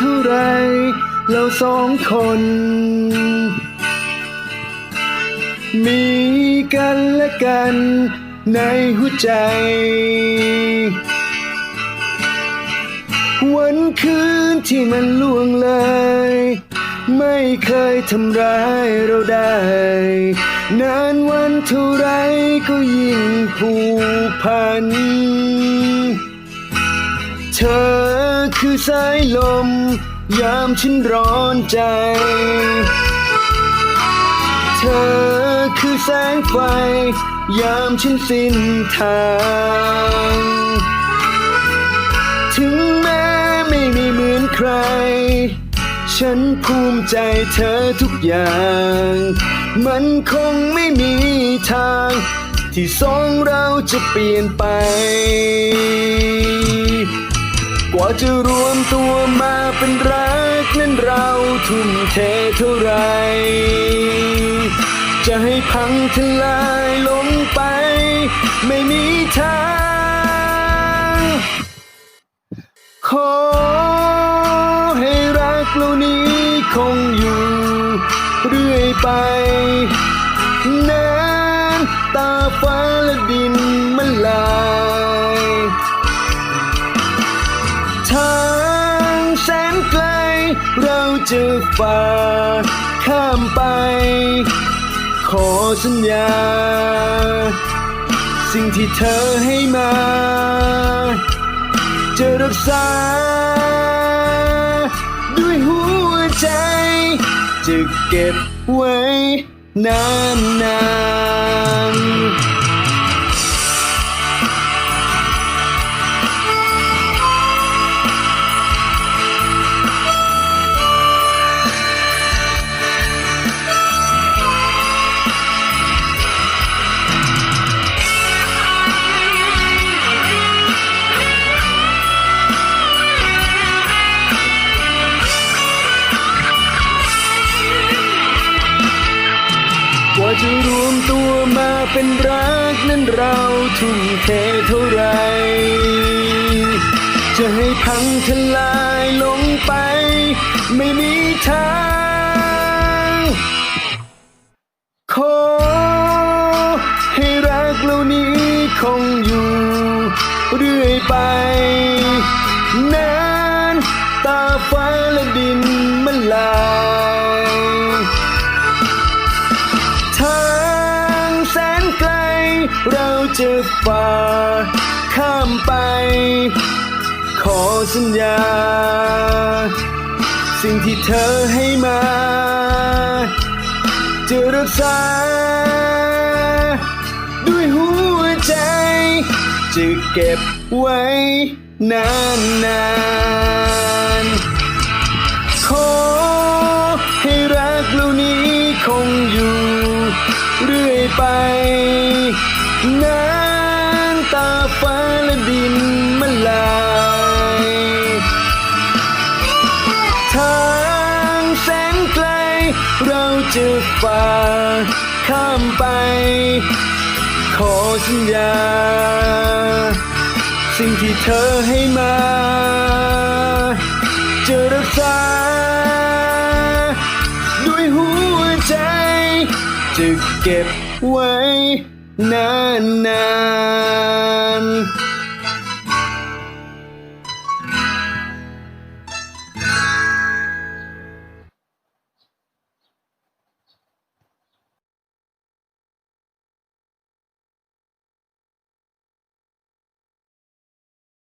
เท่าไรเราสองคน มีกันและกันในหัวใจ วันคืนที่มันล่วงเลย ไม่เคยทำร้ายเราได้ นานวันเท่าไรก็ยิ่งผูกพัน เธอ คือสายลม ยามฉันร้อนใจ เธอคือแสงไฟ ยามฉันสิ้นทาง ถึงแม้ไม่มีเหมือนใคร ฉันภูมิใจเธอทุกอย่าง มันคงไม่มีทาง ที่สองเราจะเปลี่ยนไป กว่าจะรวมตัวมาเป็นรักนั้นเราทุ่มเทเท่าไร จะให้พังทลายลงไป ไม่มีทาง ขอให้รักเรานี้คงอยู่ เรื่อยไปนา จะฝ่าข้ามไป ขอสัญญา สิ่งที่เธอให้มา จะรักษา ด้วยหัวใจ จะเก็บไว้นานนานๆ จะรวมตัวมาเป็นรักนั้นเราทุ่มเทเท่าไร จะให้พังทลายลงไป ไม่มีทาง เราจะฝ่าข้ามไป ขอสัญญา สิ่งที่เธอให้มา จะรักษา ด้วยหัวใจ จะเก็บไว้นานนานๆขอให้รักเหล่านี้คงอยู่ เรื่อยไป นานตาฟ้าและดินมันลายทางแสนไกล เราจะฝ่าข้ามไป ขอสัญญา สิ่งที่เธอให้มา จะรักษา ด้วยหัวใจ จะเก็บไว้ นานนานๆ